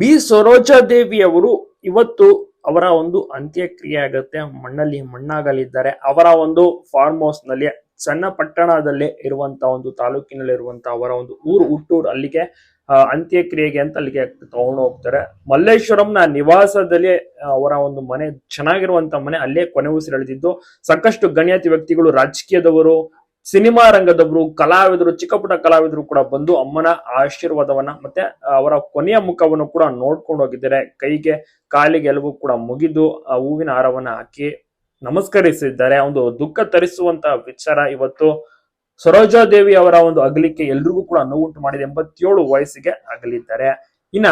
B Saroja ದೇವಿ ಅವರು ಇವತ್ತು ಅವರ ಒಂದು ಅಂತ್ಯಕ್ರಿಯೆ ಆಗುತ್ತೆ. ಮಣ್ಣಲ್ಲಿ ಮಣ್ಣಾಗಲಿದ್ದಾರೆ. ಅವರ ಒಂದು ಫಾರ್ಮ್ ಹೌಸ್ನಲ್ಲಿ, ಸಣ್ಣ ಪಟ್ಟಣದಲ್ಲಿ ಇರುವಂತ ಒಂದು ತಾಲೂಕಿನಲ್ಲಿ ಇರುವಂತ ಅವರ ಒಂದು ಊರು ಹುಟ್ಟೂರು ಅಲ್ಲಿಗೆ ಅಂತ್ಯಕ್ರಿಯೆಗೆ ಅಂತ ಅಲ್ಲಿಗೆ ತಗೊಂಡು ಹೋಗ್ತಾರೆ. ಮಲ್ಲೇಶ್ವರಂನ ನಿವಾಸದಲ್ಲಿ ಅವರ ಒಂದು ಮನೆ, ಚೆನ್ನಾಗಿರುವಂತ ಮನೆ ಅಲ್ಲೇ ಕೊನೆ ಉಸಿರೆಳೆದಿದ್ದು, ಸಾಕಷ್ಟು ಗಣ್ಯಾತಿ ವ್ಯಕ್ತಿಗಳು, ರಾಜಕೀಯದವರು ಸಿನಿಮಾ ರಂಗದವರು, ಕಲಾವಿದರು ಚಿಕ್ಕಪುಟ್ಟ ಕಲಾವಿದರು ಕೂಡ ಬಂದು ಅಮ್ಮನ ಆಶೀರ್ವಾದವನ್ನ ಮತ್ತೆ ಅವರ ಕೊನೆಯ ಮುಖವನ್ನು ಕೂಡ ನೋಡ್ಕೊಂಡು ಹೋಗಿದ್ದಾರೆ. ಕೈಗೆ, ಕಾಲಿಗೆ ಎಲ್ಲವೂ ಕೂಡ ಮುಗಿದು ಆ ಹೂವಿನ ಹಾರವನ್ನ ಹಾಕಿ ನಮಸ್ಕರಿಸಿದ್ದಾರೆ. ಒಂದು ದುಃಖ ತರಿಸುವಂತ ವಿಚಾರ ಇವತ್ತು. ಸರೋಜಾದೇವಿ ಅವರ ಒಂದು ಅಗಲಿಕೆ ಎಲ್ರಿಗೂ ಕೂಡ ನೋವುಂಟು ಮಾಡಿದೆ. ಎಂಬತ್ತೇಳು ವಯಸ್ಸಿಗೆ ಅಗಲಿದ್ದಾರೆ. ಇನ್ನ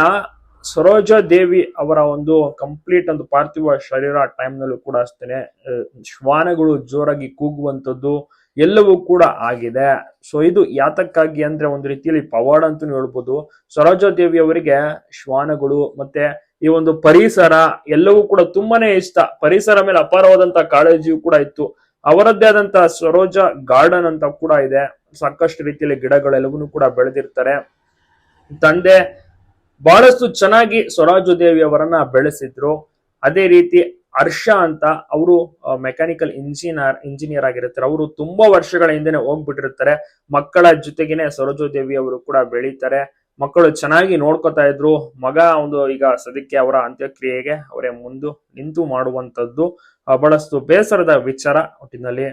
ಸರೋಜಾ ದೇವಿ ಅವರ ಒಂದು ಕಂಪ್ಲೀಟ್ ಒಂದು ಪಾರ್ಥಿವ ಶರೀರ ಟೈಮ್ ನಲ್ಲೂ ಕೂಡ ಅಷ್ಟೇನೆ. ಶ್ವಾನಗಳು ಜೋರಾಗಿ ಕೂಗುವಂತದ್ದು. ಎಲ್ಲವೂ ಕೂಡ ಆಗಿದೆ. ಸೊ ಇದು ಯಾತಕ್ಕಾಗಿ ಅಂದ್ರೆ ಒಂದು ರೀತಿಯಲ್ಲಿ ಪವಾಡ ಅಂತ ಹೇಳ್ಬೋದು. ಸರೋಜಾ ದೇವಿ ಅವರಿಗೆ ಶ್ವಾನಗಳು ಮತ್ತೆ ಈ ಒಂದು ಪರಿಸರ ಎಲ್ಲವೂ ಕೂಡ ತುಂಬಾನೇ ಇಷ್ಟ. ಪರಿಸರ ಮೇಲೆ ಅಪಾರವಾದಂತಹ ಕಾಳಜಿಯೂ ಕೂಡ ಇತ್ತು. ಅವರದ್ದೇ ಆದಂತಹ ಸರೋಜಾ ಗಾರ್ಡನ್ ಅಂತ ಕೂಡ ಇದೆ. ಸಾಕಷ್ಟು ರೀತಿಯಲ್ಲಿ ಗಿಡಗಳೆಲ್ಲವನ್ನೂ ಕೂಡ ಬೆಳೆದಿರ್ತಾರೆ. ತಂದೆ ಬಹಳಷ್ಟು ಚೆನ್ನಾಗಿ ಸ್ವರಾಜು ದೇವಿ ಅವರನ್ನ ಬೆಳೆಸಿದ್ರು. ಅದೇ ರೀತಿ ಹರ್ಷ ಅಂತ ಅವರು ಮೆಕ್ಯಾನಿಕಲ್ ಇಂಜಿನಿಯರ್ ಇಂಜಿನಿಯರ್ ಆಗಿರುತ್ತಾರೆ ಅವರು ತುಂಬಾ ವರ್ಷಗಳ ಹಿಂದೆನೆ ಹೋಗ್ಬಿಟ್ಟಿರ್ತಾರೆ. ಮಕ್ಕಳ ಜೊತೆಗೇನೆ ಸರೋಜೋದೇವಿ ಅವರು ಕೂಡ ಬೆಳೀತಾರೆ. ಮಕ್ಕಳು ಚೆನ್ನಾಗಿ ನೋಡ್ಕೊತಾ ಇದ್ರು. ಮಗ ಒಂದು ಈಗ ಸದ್ಯಕ್ಕೆ ಅವರ ಅಂತ್ಯಕ್ರಿಯೆಗೆ ಅವರೇ ಮುಂದು ನಿಂತು ಮಾಡುವಂತದ್ದು ಬಹಳಷ್ಟು ಬೇಸರದ ವಿಚಾರ ಒಟ್ಟಿನಲ್ಲಿ.